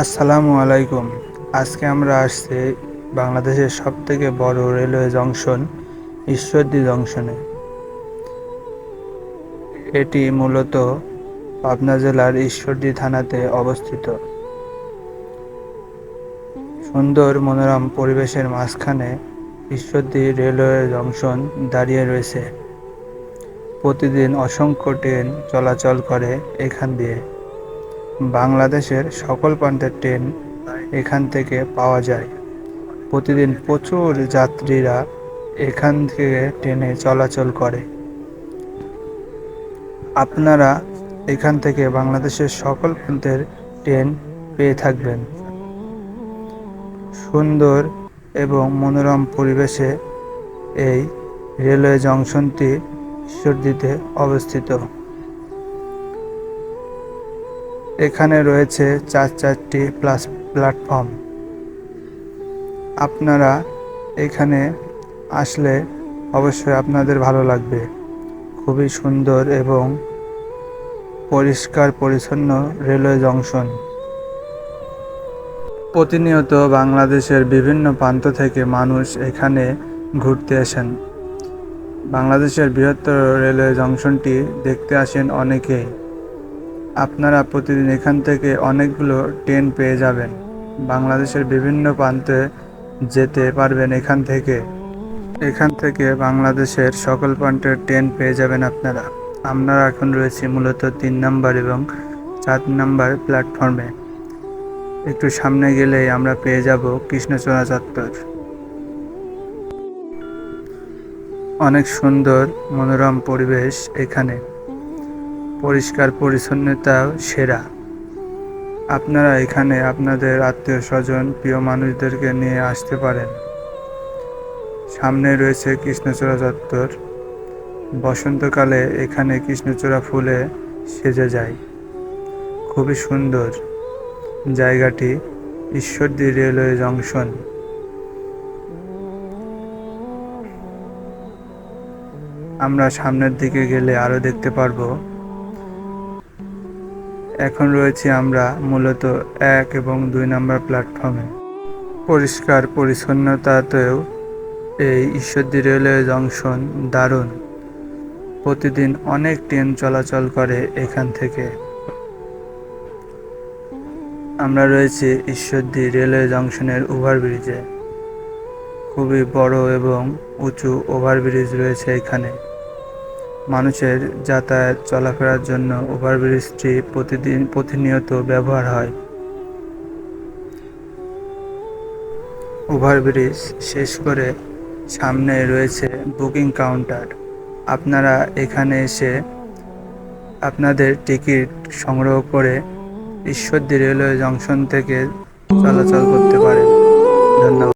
আসসালামু আলাইকুম। আজকে আমরা আসছি বাংলাদেশের সব থেকে বড় রেলওয়ে জংশন, ঈশ্বরদী জংশনে। এটি মূলত পাবনা জেলার ঈশ্বরদী থানাতে অবস্থিত। সুন্দর মনোরম পরিবেশের মাঝখানে ঈশ্বরদী রেলওয়ে জংশন দাঁড়িয়ে রয়েছে। প্রতিদিন অসংখ্য ট্রেন চলাচল করে এখান দিয়ে। বাংলাদেশের সকল প্রান্তের ট্রেন এখান থেকে পাওয়া যায়। প্রতিদিন প্রচুর যাত্রীরা এখান থেকে ট্রেনে চলাচল করে। আপনারা এখান থেকে বাংলাদেশের সকল প্রান্তের ট্রেন পেয়ে থাকবেন। সুন্দর এবং মনোরম পরিবেশে এই রেলওয়ে জংশনটি ঈশ্বরদীতে অবস্থিত। এখানে রয়েছে চার চারটি প্লাস প্ল্যাটফর্ম। আপনারা এখানে আসলে অবশ্যই আপনাদের ভালো লাগবে। খুবই সুন্দর এবং পরিষ্কার পরিচ্ছন্ন রেলওয়ে জংশন। প্রতিনিয়ত বাংলাদেশের বিভিন্ন প্রান্ত থেকে মানুষ এখানে ঘুরতে আসেন। বাংলাদেশের বৃহত্তর রেলওয়ে জংশনটি দেখতে আসেন অনেকেই। আপনারা প্রতিদিন এখান থেকে অনেকগুলো ট্রেন পেয়ে যাবেন। বাংলাদেশের বিভিন্ন প্রান্তে যেতে পারবেন এখান থেকে। এখান থেকে বাংলাদেশের সকল প্রান্তের ট্রেন পেয়ে যাবেন আপনারা। আমরা এখন রয়েছি মূলত তিন নম্বর এবং চার নাম্বার প্ল্যাটফর্মে একটু সামনে গেলেই আমরা পেয়ে যাব কৃষ্ণচূড়া চত্বর। অনেক সুন্দর, মনোরম পরিবেশ এখানে। পরিষ্কার, পরিচ্ছন্নতা, সেরা। আপনারা এখানে আপনাদের আত্মীয় স্বজন প্রিয় মানুষদেরকে নিয়ে আসতে পারেন। সামনে রয়েছে কৃষ্ণচূড়া চত্বর। বসন্তকালে এখানে কৃষ্ণচূড়া ফুলে সেজে যায়। খুবই সুন্দর জায়গাটি, ঈশ্বরদী রেলওয়ে জংশন। আমরা সামনের দিকে গেলে আরও দেখতে পারব এখন রয়েছি আমরা মূলত এক এবং দুই নম্বর প্ল্যাটফর্মে। পরিষ্কার পরিচ্ছন্নতাতেও এই ঈশ্বরদী রেলওয়ে জংশন দারুণ। প্রতিদিন অনেক ট্রেন চলাচল করে এখান থেকে। আমরা রয়েছি ঈশ্বরদী রেলওয়ে জংশনের ওভারব্রিজে। খুবই বড় এবং উঁচু ওভারব্রিজ রয়েছে এখানে। মানুষের যাতায়াত চলাফেরার জন্য ওভারব্রিজটি প্রতিদিন প্রতিনিয়ত ব্যবহার হয়। ওভারব্রিজ শেষ করে সামনে রয়েছে বুকিং কাউন্টার আপনারা এখানে এসে আপনাদের টিকিট সংগ্রহ করে ঈশ্বরদী রেলওয়ে জংশন থেকে চলাচল করতে পারেন। ধন্যবাদ।